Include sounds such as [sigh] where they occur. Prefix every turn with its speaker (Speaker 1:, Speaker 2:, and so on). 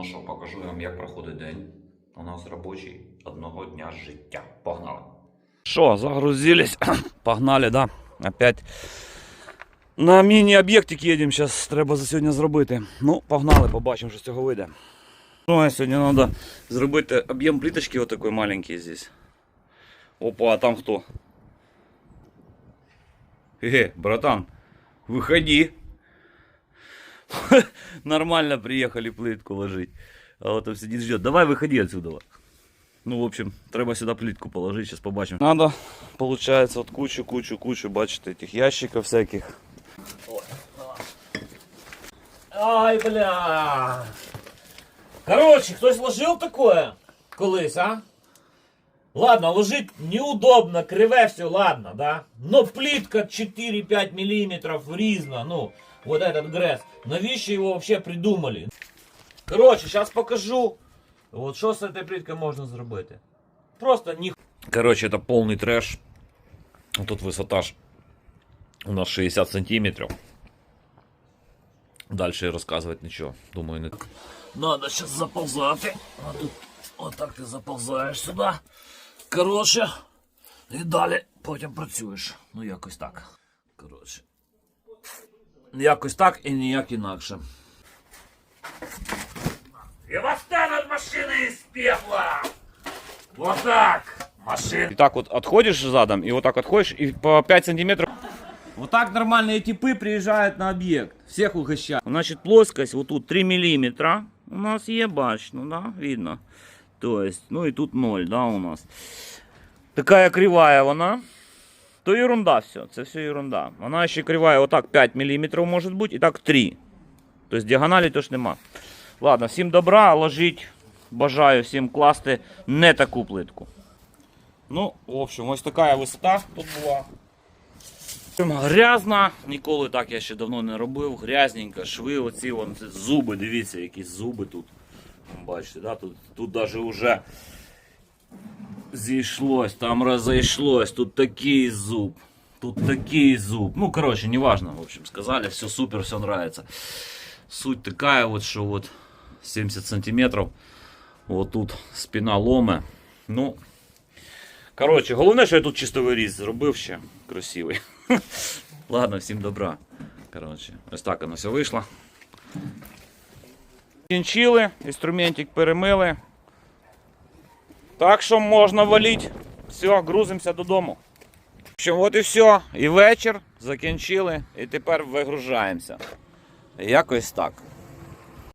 Speaker 1: Ну що, покажу вам, як проходить день. У нас робочий одного дня життя. Погнали. Що, загрузились? [coughs] Погнали, да? Опять. На міні-об'єктик їдемо, зараз треба за сьогодні зробити. Ну, погнали, побачимо, що з цього вийде. Ну, сьогодні треба зробити об'єм плиточки отакий маленький здесь. Опа, а там хто? Э, братан, выходи. [laughs] Нормально приехали плитку ложить. А вот там сидит ждет. Давай выходи отсюда. Ну, в общем, треба сюда плитку положить, сейчас побачим. Надо, получается, вот кучу, кучу, кучу, бачите, этих ящиков всяких.
Speaker 2: Ай, бля. Короче, хтось ложив такое колись, а? Ладно, ложить неудобно, криве все, ладно, да? Но плитка 4-5 миллиметров різна, ну, вот этот грез. Навіщо его вообще придумали? Короче, сейчас покажу, вот що з этой плиткой можна зробити. Просто ні
Speaker 1: Короче, это полный трэш. Вот Тут высота ж у нас 60 сантиметров. Дальше рассказывать ничего. Думаю, не...
Speaker 2: Надо сейчас заползати. А тут отак ти заползаєш сюди. Коротше. І далі потім працюєш. Ну якось так. Коротше. Якось так і ніяк інакше. І восстань від машини із пепла! Вот так! Машина.
Speaker 1: И так вот отходишь задом, и вот так отходишь, и по 5 сантиметров.
Speaker 2: Вот так нормальные типы приезжают на объект. Всех угощают.
Speaker 1: Значит, плоскость вот тут 3 миллиметра. У нас є, бач, ну да, видно. То есть, ну и тут 0, да, у нас. Такая кривая вона. То ерунда все, це все ерунда. Вона ще кривая отак 5 мм може бути, і так 3. Тобто діагоналі теж нема. Ладно, всім добра, ложіть. Бажаю всім класти не таку плитку. Ну, в общем, ось така висота тут була. Грязна, ніколи так я ще давно не робив. Грязненько, шви, оці вон, зуби, дивіться, які зуби тут. Бачите, да? тут, тут даже вже зійшлось, там розійшлось, тут такий зуб, тут такий зуб. Ну, короче, неважно, в общем, сказали, все супер, все нравится. Суть такая вот, что вот 70 сантиметров, вот тут спина ломе. Ну, короче, головне, що я тут чистовий різ зробив ще красивий. [laughs] Ладно, всім добра. Коротше, ось так воно все вийшло. Кінчили, інструментик перемили. Так що можна валіти, Все, грузимося додому. Що, от і все. І вечір закінчили, і тепер вигружаємося. Якось так.